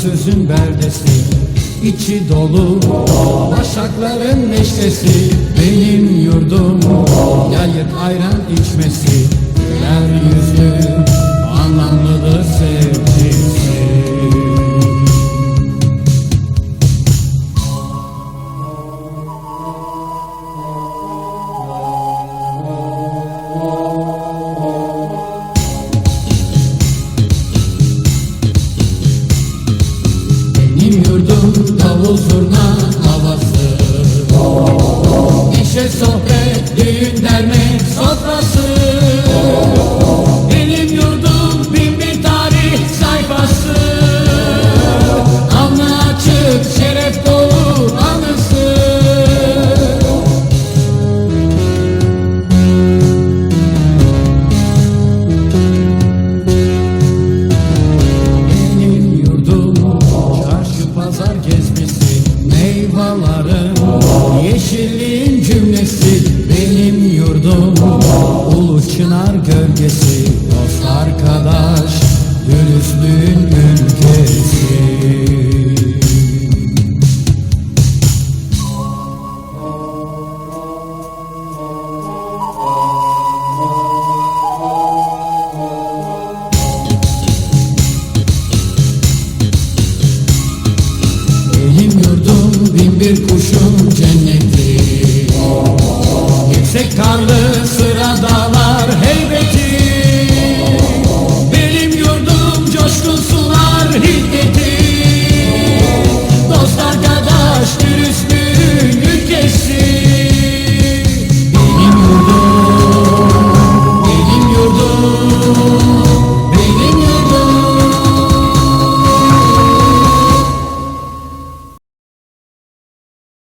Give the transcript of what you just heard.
Sözün berdesi içi dolu başakların neşesi. Benim yurdum yayık ayran içmesi Yurdum davul zurna havası. Neşe sohbet düğün meyvaların Yeşilliğin cümlesi benim yurdum. Ulu çınar gölgesi.